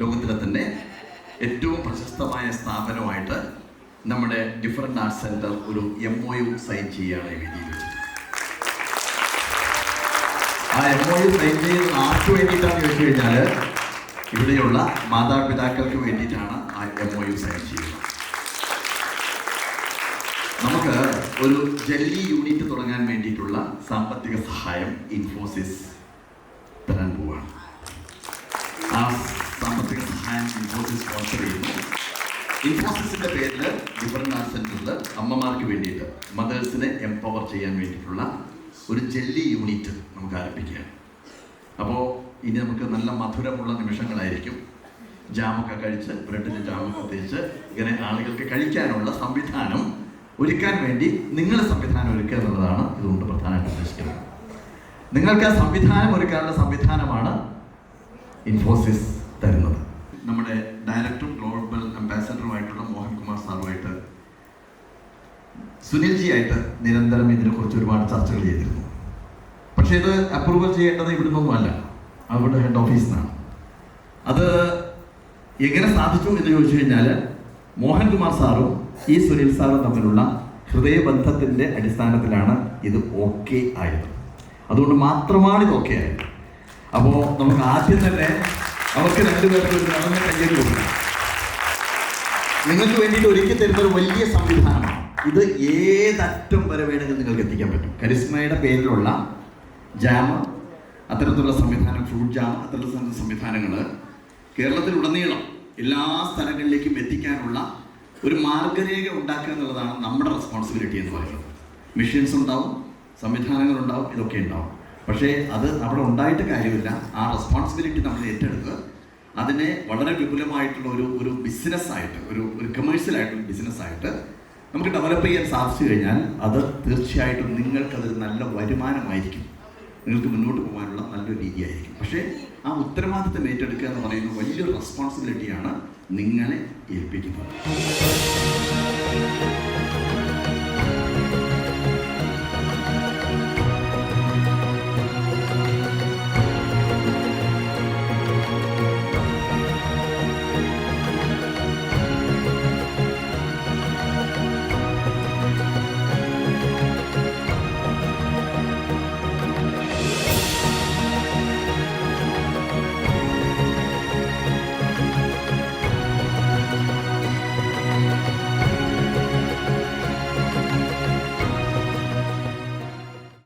ലോകത്തിലെ തന്നെ ഏറ്റവും പ്രശസ്തമായ സ്ഥാപനമായിട്ട് നമ്മുടെ ഡിഫറെന്റ് ആർട്സ് സെന്റർ ഒരു എം ഒ യു സൈൻ ചെയ്യുകയാണ് ഈ വേദിയിൽ ആ എം ഒ യു സൈൻ ചെയ്യുന്നത് ആർക്ക് വേണ്ടിയിട്ടാണെന്ന് ചോദിച്ചു കഴിഞ്ഞാൽ ഇവിടെയുള്ള മാതാപിതാക്കൾക്ക് വേണ്ടിയിട്ടാണ് ആ എം ഒ യു സൈൻ ചെയ്യുന്നത്. നമുക്ക് ഒരു ജെല്ലി യൂണിറ്റ് തുടങ്ങാൻ വേണ്ടിയിട്ടുള്ള സാമ്പത്തിക സഹായം ഇൻഫോസിസ് ഇൻഫോസിസ് സ്പോൺസർ ചെയ്യുന്നു ഇൻഫോസിസിന്റെ പേരിൽ ഡിഫറെന്റ് സെന്ററിൽ അമ്മമാർക്ക് വേണ്ടിയിട്ട് മദേഴ്സിനെ എംപവർ ചെയ്യാൻ വേണ്ടിയിട്ടുള്ള ഒരു ജെല്ലി യൂണിറ്റ് നമുക്ക് ആരംഭിക്കുകയാണ്. അപ്പോൾ ഇനി നമുക്ക് നല്ല മധുരമുള്ള നിമിഷങ്ങളായിരിക്കും. ജാമൊക്കെ കഴിച്ച് ബ്രെഡിന് ജാമൊക്കെ തേച്ച് ഇങ്ങനെ ആളുകൾക്ക് കഴിക്കാനുള്ള സംവിധാനം ഒരുക്കാൻ വേണ്ടി നിങ്ങൾ സംവിധാനം ഒരുക്കുക എന്നുള്ളതാണ് ഇതുകൊണ്ട് പ്രധാനമായിട്ട് ഉദ്ദേശിക്കുന്നത്. നിങ്ങൾക്ക് സംവിധാനം ഒരുക്കാനുള്ള സംവിധാനമാണ് ഇൻഫോസിസ് തരുന്നത്. നമ്മുടെ സുനിൽജി ആയിട്ട് നിരന്തരം ഇതിനെക്കുറിച്ച് ഒരുപാട് ചർച്ചകൾ ചെയ്തിരുന്നു. പക്ഷേ ഇത് അപ്രൂവൽ ചെയ്യേണ്ടത് ഇവിടുന്നൊന്നുമല്ല. അവിടെ ഹെഡ് ഓഫീസിൽ നിന്നാണ് അത് എങ്ങനെ സാധിച്ചു എന്ന് ചോദിച്ചു കഴിഞ്ഞാൽ മോഹൻകുമാർ സാറും ഈ സുനിൽ സാറും തമ്മിലുള്ള ഹൃദയബന്ധത്തിന്റെ അടിസ്ഥാനത്തിലാണ് ഇത് ഓക്കെ ആയത്. അതുകൊണ്ട് മാത്രമാണ് ഇത് ഓക്കെ ആയത്. അപ്പോൾ നമുക്ക് ആദ്യം തന്നെ അവർക്ക് രണ്ടുപേർക്ക് ഒരു നടന്ന കയ്യേറി കൊടുക്കണം നിങ്ങൾക്ക് വേണ്ടിയിട്ട് ഒരുക്കി തരുന്ന ഒരു വലിയ സംവിധാനമാണ്. ഇത് ഏതറ്റം വരെ വേണമെങ്കിൽ നിങ്ങൾക്ക് എത്തിക്കാൻ പറ്റും. കരിസ്മയുടെ പേരിലുള്ള ജാമ് അത്തരത്തിലുള്ള സംവിധാനം ഫ്രൂട്ട് ജാം അത്തരത്തിലുള്ള സംവിധാനങ്ങൾ കേരളത്തിലുടനീളം എല്ലാ സ്ഥലങ്ങളിലേക്കും എത്തിക്കാനുള്ള ഒരു മാർഗരേഖ ഉണ്ടാക്കുക എന്നുള്ളതാണ് നമ്മുടെ റെസ്പോൺസിബിലിറ്റി എന്ന് പറയുന്നത്. മെഷീൻസ് ഉണ്ടാവും സംവിധാനങ്ങൾ ഉണ്ടാവും ഇതൊക്കെ ഉണ്ടാവും. പക്ഷേ അത് അവിടെ ഉണ്ടായിട്ട് കാര്യമില്ല. ആ റെസ്പോൺസിബിലിറ്റി നമ്മൾ ഏറ്റെടുത്ത് അതിനെ വളരെ വിപുലമായിട്ടുള്ള ഒരു ഒരു ബിസിനസ്സായിട്ട് ഒരു ഒരു കമേഴ്ഷ്യൽ ആയിട്ടുള്ള ബിസിനസ്സായിട്ട് നമുക്ക് ഡെവലപ്പ് ചെയ്യാൻ സാധിച്ചു കഴിഞ്ഞാൽ അത് തീർച്ചയായിട്ടും നിങ്ങൾക്കതൊരു നല്ല വരുമാനമായിരിക്കും. നിങ്ങൾക്ക് മുന്നോട്ട് പോകാനുള്ള നല്ലൊരു രീതിയായിരിക്കും. പക്ഷേ ആ ഉത്തരവാദിത്തം ഏറ്റെടുക്കുക എന്ന് പറയുന്ന വലിയൊരു റെസ്പോൺസിബിലിറ്റിയാണ് നിങ്ങളെ ഏൽപ്പിക്കുന്നത്.